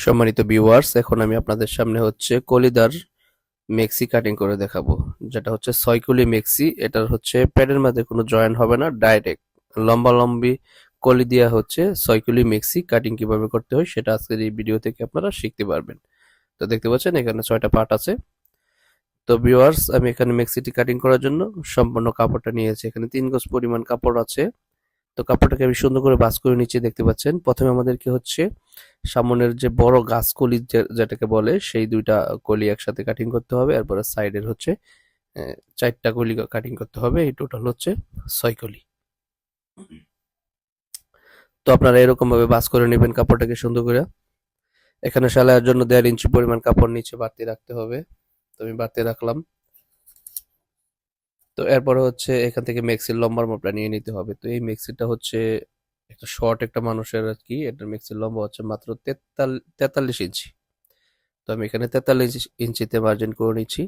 সম্মানিত ভিউয়ার্স এখন আমি আপনাদের সামনে হচ্ছে কলিদার মেক্সি কাটিং করে দেখাবো। যেটা হচ্ছে ছয় কলি মেক্সি, এটার হচ্ছে প্যাডের মধ্যে কোনো জয়েন হবে না ডাইরেক্ট লম্বা লম্বি কলি দেওয়া হচ্ছে ছয় কলি মেক্সি কাটিং কীভাবে করতে হয় সেটা আজকের এই ভিডিও থেকে আপনারা শিখতে পারবেন। তো দেখতে পাচ্ছেন, এখানে ছয়টা পার্ট আছে। তো ভিউয়ার্স আমি এখানে মেক্সিটি কাটিং করার জন্য সম্পূর্ণ কাপড়টা নিয়েছি। এখানে তিন গজ পরিমাণ কাপড় আছে। তো কাপড়টাকে আমি সুন্দর করে বাস করে নিচে দেখতে পাচ্ছেন। প্রথমে আমাদেরকে হচ্ছে সামনের যে বড় গাছ কলি যেটাকে বলে, সেই দুইটা কলি একসাথে কাটিং করতে হবে। এরপরে সাইডের হচ্ছে চারটা কলি কাটিং করতে হবে। এই টোটাল হচ্ছে ছয় কলি। তো আপনারা এরকম ভাবে বাস করে নেবেন কাপড়টাকে সুন্দর করে। এখানে সেলাইয়ের জন্য দেড় ইঞ্চি পরিমাণ কাপড় নিচে বাড়তি রাখতে হবে। তো আমি বাড়তি রাখলাম। তো এরপরে হচ্ছে এখান থেকে মেক্সির লম্বার মাপটা নিয়ে নিতে হবে। তো এই মেক্সিটা হচ্ছে একটা শর্ট একটা মানুষের আর কি, এটার মেক্সির লম্বা হচ্ছে মাত্র তেতাল- তেতাল্লিশ ইঞ্চি। তো আমি এখানে তেতাল্লিশ ইঞ্চিতে মার্জিন করে নিচ্ছি।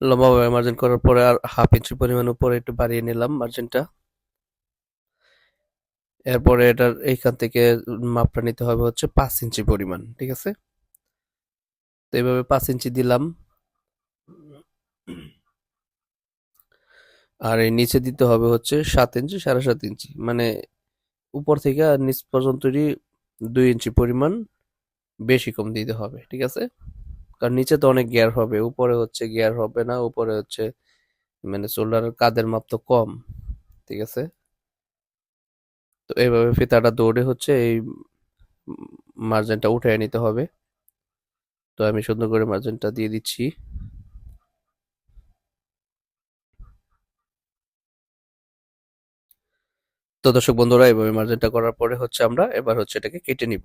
লম্বাভাবে মার্জিন করার পরে আর হাফ ইঞ্চি পরিমাণ উপরে একটু বাড়িয়ে নিলাম মার্জিনটা এরপরে এটার এইখান থেকে মাপটা নিতে হবে হচ্ছে পাঁচ ইঞ্চি পরিমাণ, ঠিক আছে? তো এইভাবে পাঁচ ইঞ্চি দিলাম। আর এই নিচে দিতে হবে হচ্ছে সাত ইঞ্চি, সাড়ে সাত ইঞ্চি। মানে উপর থেকে আর নিচ পর্যন্তই দুই ইঞ্চি পরিমাণ বেশি কম দিতে হবে, ঠিক আছে? কারণ নিচে তো অনেক গিয়ার হবে, উপরে হচ্ছে গিয়ার হবে না, উপরে হচ্ছে মানে শোল্ডারের কাদের মাপ তো কম, ঠিক আছে? তো এইভাবে ফিতাটা দৌড়ে হচ্ছে এই মার্জিনটা উঠে নিতে হবে। তো আমি সুন্দর করে মার্জিনটা দিয়ে দিচ্ছি। তো দর্শক বন্ধুরা এইভাবে মার্জিনটা করার পরে হচ্ছে আমরা এবার হচ্ছে এটাকে কেটে নিব।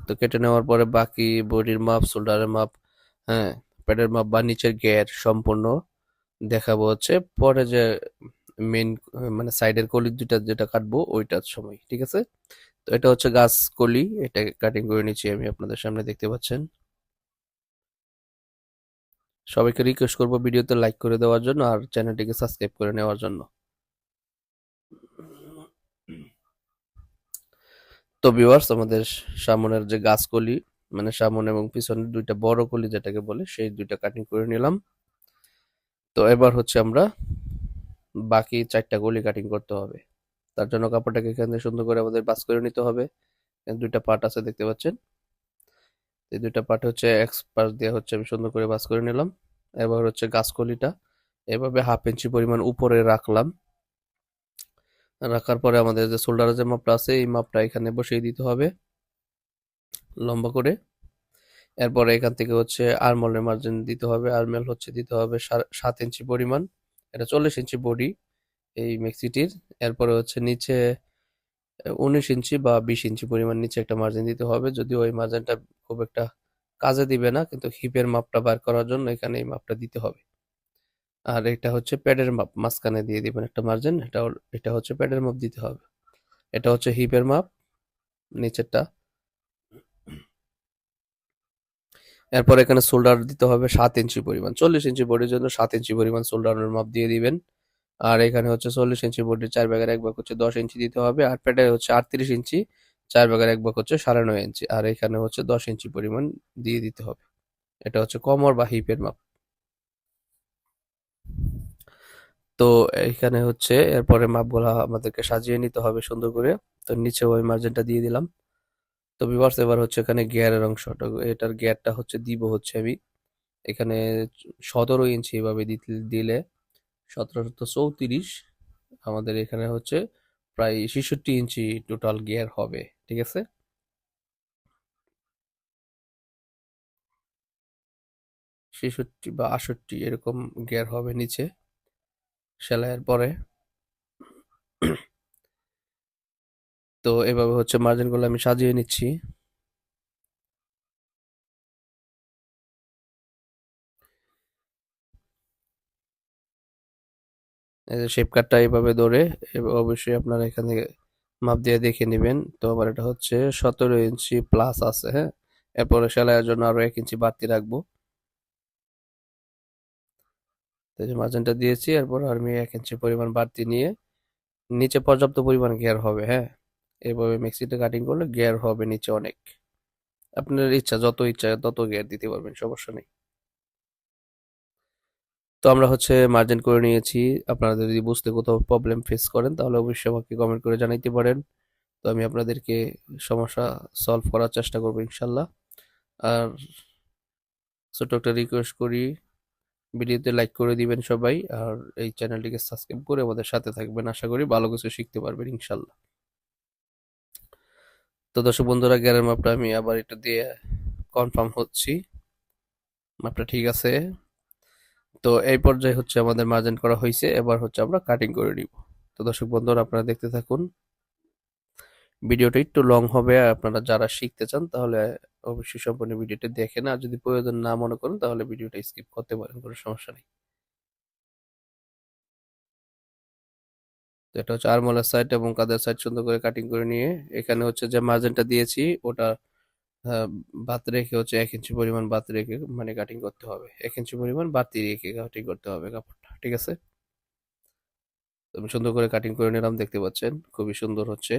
তো কেটে নেওয়ার পরে বাকি বডির মাপ শোল্ডারের মাপ হ্যাঁ প্যাডের মাপ বা নিচের গিয়ার সম্পূর্ণ দেখাবো হচ্ছে। পরে যে মেন মানে সাইডের কলি দুটা যেটা কাটবো, ওইটার সময়, ঠিক আছে? তো এটা হচ্ছে গাছ কলি, এটা কাটিং করে নিচ্ছি আমি আপনাদের সামনে দেখতে পাচ্ছেন। সবাইকে রিকোয়েস্ট করব ভিডিওতে লাইক করে দেওয়ার জন্য আর চ্যানেলটিকে সাবস্ক্রাইব করে নেওয়ার জন্য। তো ভিউয়ার্স আমাদের সামনের যে গাছ কলি মানে সামনে এবং পিছনের দুইটা বড় কলি যেটাকে বলে, সেই দুইটা কাটিং করে নিলাম। তো এবার হচ্ছে আমরা বাকি চারটা কলি কাটিং করতে হবে। তার জন্য কাপড়টাকে এখানে সুন্দর করে আমাদের বাস করে নিতে হবে। দুইটা পার্ট আছে, দেখতে পাচ্ছেন? এই দুইটা পার্ট হচ্ছে এক্স পাশ দিয়ে হচ্ছে আমি সুন্দর করে বাস করে নিলাম। এবার হচ্ছে গাছকলিটা। এভাবে হাফ ইঞ্চি পরিমাণ উপরে রাখলাম। রাখার পরে আমাদের যে শোল্ডারের যে মাপটা আছে, এই মাপটা এখানে বসিয়ে দিতে হবে লম্বা করে। এরপরে এখান থেকে হচ্ছে আর্মলের মার্জিন দিতে হবে। আর্মেল হচ্ছে দিতে হবে সাত ইঞ্চি পরিমাণ। এটা চল্লিশ ইঞ্চি বডি এই মেক্সিটির এরপরে হচ্ছে নিচে উনিশ ইঞ্চি বা বিশ ইঞ্চি পরিমাণ নিচে একটা মার্জিন দিতে হবে। যদিও ওই মার্জিনটা খুব একটা কাজে দিবে না, কিন্তু হিপের মাপটা বার করার জন্য এখানে এই মাপটা দিতে হবে। আর এটা হচ্ছে প্যাডের মাপ, মাঝখানে দিয়ে দিবেন একটা মার্জিন এটা এটা হচ্ছে প্যাডের মাপ দিতে হবে। এটা হচ্ছে হিপের মাপ, নিচেরটা। এরপর এখানে শোল্ডার দিতে হবে সাত ইঞ্চি পরিমাণ, চল্লিশ ইঞ্চি বডির জন্য সাত ইঞ্চি পরিমাণ শোল্ডারের মাপ দিয়ে দিবেন। আর এখানে হচ্ছে চল্লিশ ইঞ্চি বোর্ডের চার ভাগের এক ভাগ হচ্ছে দশ ইঞ্চি দিতে হবে, আর প্যাডে হচ্ছে আটত্রিশ ইঞ্চি, চার ভাগের এক ভাগ হচ্ছে সাড়ে নয় ইঞ্চি, আর এখানে হচ্ছে দশ ইঞ্চি পরিমাণ দিয়ে দিতে হবে। এটা হচ্ছে কমর বা হিপের মাপ। তো এখানে হচ্ছে এরপরে মাপগুলা আমাদেরকে সাজিয়ে নিতে হবে সুন্দর করে। তো নিচে ওই মার্জিনটা দিয়ে দিলাম। তো ভিউয়ার্স এবার হচ্ছে এখানে গিয়ারের অংশটা এটার গিয়ারটা হচ্ছে দিব হচ্ছে আমি। এখানে সতেরো ইঞ্চি এভাবে দিলে সতেরো সতেরো চৌত্রিশ, আমাদের এখানে হচ্ছে প্রায় ছেষট্টি ইঞ্চি টোটাল গিয়ার হবে, ঠিক আছে? ছেষট্টি বা আষট্টি এরকম গিয়ার হবে নিচে, সেলাইয়ের পরে। তো এভাবে হচ্ছে মার্জিনগুলো আমি সাজিয়ে নিচ্ছি। শেপ কাটটা এইভাবে ধরে অবশ্যই আপনারা এখান মাপ দিয়ে দেখে নেবেন। তো আমার এটা হচ্ছে সতেরো ইঞ্চি প্লাস আছে হ্যাঁ? এরপরে সেলাইয়ের জন্য আরও এক ইঞ্চি বাড়তি রাখব। তো মার্জিনটা দিয়েছি, এরপর আমি এক ইঞ্চি পরিমাণ বাড়তি নিয়ে, নিচে পর্যাপ্ত পরিমাণ গিয়ার হবে হ্যাঁ? এভাবে মিক্সিতে কাটিং করলে গিয়ার হবে নিচে অনেক। আপনার ইচ্ছা, যত ইচ্ছা, তত গিয়ার দিতে পারবেন, সমস্যা নেই। তো আমরা হচ্ছে মার্জিন করে নিয়েছি। আপনারা যদি বুঝতে কোথাও প্রবলেম ফেস করেন, তাহলে অবশ্যই আমাকে কমেন্ট করে জানাইতে পারেন। তো আমি আপনাদেরকে সমস্যা সলভ করার চেষ্টা করব ইনশাল্লাহ। আর ছোট একটা রিকোয়েস্ট করি, ভিডিওতে লাইক করে দিবেন সবাই, আর এই চ্যানেলটিকে সাবস্ক্রাইব করে আমাদের সাথে থাকবেন। আশা করি ভালো কিছু শিখতে পারবেন ইনশাল্লাহ। তো দর্শক বন্ধুরা, গ্যারের মাপটা আমি আবার এটা দিয়ে কনফার্ম হচ্ছি। মাপটা ঠিক আছে? তো এই পর্যায়ে হচ্ছে আমাদের মার্জিন করা হয়েছে এবার হচ্ছে আমরা কাটিং করে নিব। তো দর্শক বন্ধুরা, আপনারা দেখতে থাকুন। ভিডিওটা একটু লং হবে, আপনারা যারা শিখতে চান তাহলে অবশ্যই সম্পূর্ণ ভিডিওটা দেখেন, আর যদি প্রয়োজন না মনে করেন তাহলে ভিডিওটা স্কিপ করতে পারেন, কোনো সমস্যা নেই। এটা হচ্ছে আরমোলার সাইড এবং কাদের সাইড সুন্দর করে কাটিং করে নিয়ে, এখানে হচ্ছে যে মার্জিনটা দিয়েছি, ওটা বাদ রেখে হচ্ছে এক ইঞ্চি পরিমাণ বাদ রেখে মানে কাটিং করতে হবে। এক ইঞ্চি পরিমাণ বাড়তি রেখে কাটিং করতে হবে কাপড়টা, ঠিক আছে? আমি সুন্দর করে কাটিং করে নিলাম, দেখতে পাচ্ছেন? খুবই সুন্দর হচ্ছে।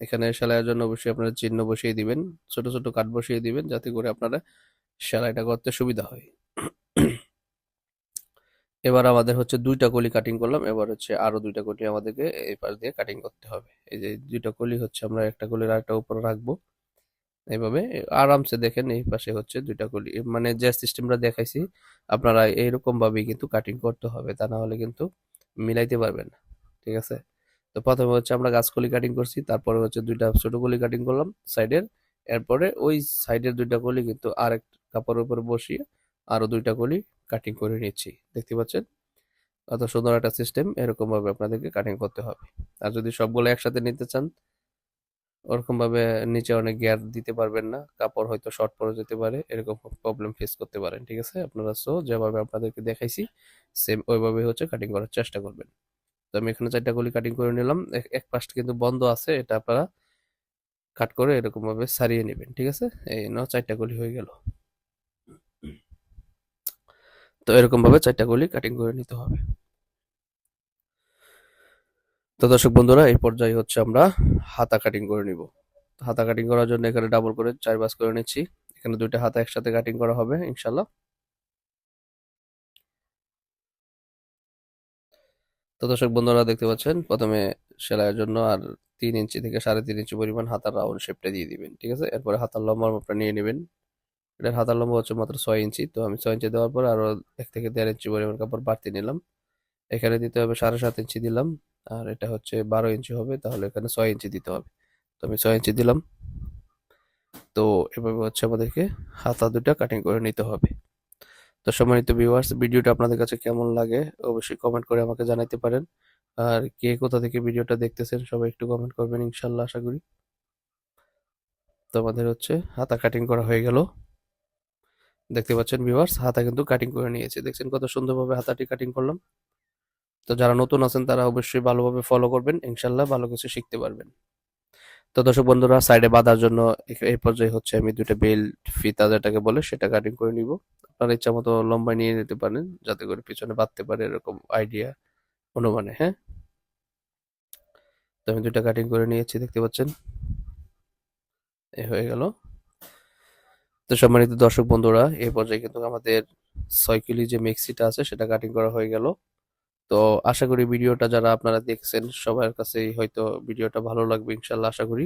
এখানে সেলাইয়ের জন্য অবশ্যই আপনারা চিহ্ন বসিয়ে দিবেন, ছোট ছোট কাট বসিয়ে দিবেন, যাতে করে আপনারা সেলাইটা করতে সুবিধা হয়। এবার আমাদের হচ্ছে দুইটা কলি কাটিং করলাম, এবার হচ্ছে আরও দুইটা কলি আমাদেরকে এই পাশ দিয়ে কাটিং করতে হবে। এই যে দুইটা কলি হচ্ছে আমরা একটা কলির আরেকটা উপরে রাখব। এইভাবে আরামসে দেখেন এই পাশে হচ্ছে দুইটা কলি মানে যে সিস্টেমটা দেখাইছি, আপনারা এইরকম ভাবেই কিন্তু কাটিং করতে হবে, তা না হলে কিন্তু মিলাইতে পারবেন না, ঠিক আছে? তো প্রথমে হচ্ছে আমরা গাছ গাছকলি কাটিং করছি, তারপরে হচ্ছে দুইটা ছোট কলি কাটিং করলাম সাইডের এরপরে ওই সাইডের দুইটা কলি কিন্তু আরেক কাপড়ের উপর বসিয়ে আরও দুইটা কলি কাটিং করে নিচ্ছি, দেখতে পাচ্ছেন? অত সুন্দর একটা সিস্টেম এরকম ভাবে আপনাদেরকে কাটিং করতে হবে। আর যদি সবগুলো একসাথে নিতে চান ওরকম ভাবে নিচে অনেক গিয়ার দিতে পারবেন না, কাপড় হয়তো শর্ট পরে যেতে পারে, এরকম প্রবলেম ফেস করতে পারেন, ঠিক আছে? আপনারা সো যেভাবে আপনাদেরকে দেখাইছি সেম ওইভাবে হচ্ছে কাটিং করার চেষ্টা করবেন। তো আমি এখানে চারটা গলি কাটিং করে নিলাম, এক পাশটা কিন্তু বন্ধ আছে, এটা আপনারা কাট করে এরকম ভাবে সারিয়ে নেবেন, ঠিক আছে? এই ন চারটা গলি হয়ে গেল। তো এরকম ভাবে চারটা গলি কাটিং করে নিতে হবে। তো দর্শক বন্ধুরা, এই পর্যায়ে হচ্ছে আমরা হাতা কাটিং করে নিব। হাতা কাটিং করার জন্য এখানে ডাবল করে চার বাস করে নিচ্ছি। এখানে দুইটা হাতা একসাথে কাটিং করা হবে ইনশাল্লাহ তো দর্শক বন্ধুরা, দেখতে পাচ্ছেন, প্রথমে সেলাইয়ের জন্য আর তিন ইঞ্চি থেকে সাড়ে তিন ইঞ্চি পরিমাণ হাতার রাউন্ড শেপটা দিয়ে দিবেন, ঠিক আছে? এরপরে হাতার লম্বা মাপটা নিয়ে নেবেন। এটার হাতার লম্বা হচ্ছে মাত্র ছয় ইঞ্চি, তো আমি ছয় ইঞ্চি দেওয়ার পর আরও এক থেকে দেড় ইঞ্চি পরিমাণ কাপড় বাড়তি নিলাম। এখানে দিতে হবে সাড়ে সাত ইঞ্চি দিলাম। আর এটা হচ্ছে বারো ইঞ্চি হবে, তাহলে এখানে ছয় ইঞ্চি দিতে হবে। তো আমি ছয় ইঞ্চি দিলাম। তো এভাবে হচ্ছে আমাদেরকে হাতা দুটা কাটিং করে নিতে হবে। তো সম্মানিত ভিউয়ার্স ভিডিওটা আপনাদের কাছে কেমন লাগে অবশ্যই কমেন্ট করে আমাকে জানাতে পারেন। আর কে কোথা থেকে ভিডিওটা দেখতেছেন, সবাই একটু কমেন্ট করবেন ইনশাল্লাহ আশা করি। তো আমাদের হচ্ছে হাতা কাটিং করা হয়ে গেল। দেখতে পাচ্ছেন ভিউয়ার্স হাতা কিন্তু কাটিং করে নিয়েছে। দেখছেন কত সুন্দরভাবে হাতাটি কাটিং করলাম। তো যারা নতুন আছেন, তারা অবশ্যই ভালোভাবে ফলো করবেন। ইনশাল্লাহ ভালো কিছু শিখতে পারবেন। তো দর্শক বন্ধুরা সাইডে বাঁধার জন্য এই পর্যায়ে হচ্ছে আমি দুইটা বেল্ট ফিতা যেটাকে বলে, সেটা কাটিং করে নিব। আপনার ইচ্ছা মতো লম্বা নিয়ে নিতে পারেন, যাতে করে পিছনে বাঁধতে পারে এরকম আইডিয়া অনুমানে হ্যাঁ? তো আমি দুইটা কাটিং করে নিয়েছি, দেখতে পাচ্ছেন? এ হয়ে গেল। তো সম্মানিত দর্শক বন্ধুরা এই পর্যায়ে কিন্তু আমাদের ছয় কিলি যে মিক্সিটা আছে, সেটা কাটিং করা হয়ে গেল। তো আশা করি ভিডিওটা যারা আপনারা দেখছেন, সবার কাছেই হয়তো ভিডিওটা ভালো লাগবে ইনশাল্লাহ আশা করি।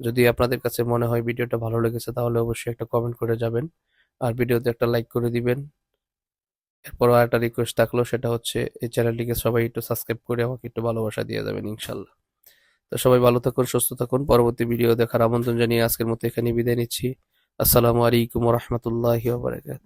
যদি আপনাদের কাছে মনে হয় ভিডিওটা ভালো লেগেছে, তাহলে অবশ্যই একটা কমেন্ট করে যাবেন। আর ভিডিওতে একটা লাইক করে দিবেন। এরপর আর একটা রিকোয়েস্ট থাকল, সেটা হচ্ছে এই চ্যানেলটিকে সবাই একটু সাবস্ক্রাইব করে আমাকে একটু ভালোবাসা দিয়ে যাবেন ইনশাল্লাহ তো সবাই ভালো থাকুন, সুস্থ থাকুন। পরবর্তী ভিডিও দেখার আমন্ত্রণ জানিয়ে আজকের মতো এখানে বিদায় নিচ্ছি। আসসালামু আলাইকুম রহমতুল্লাহ বারকাত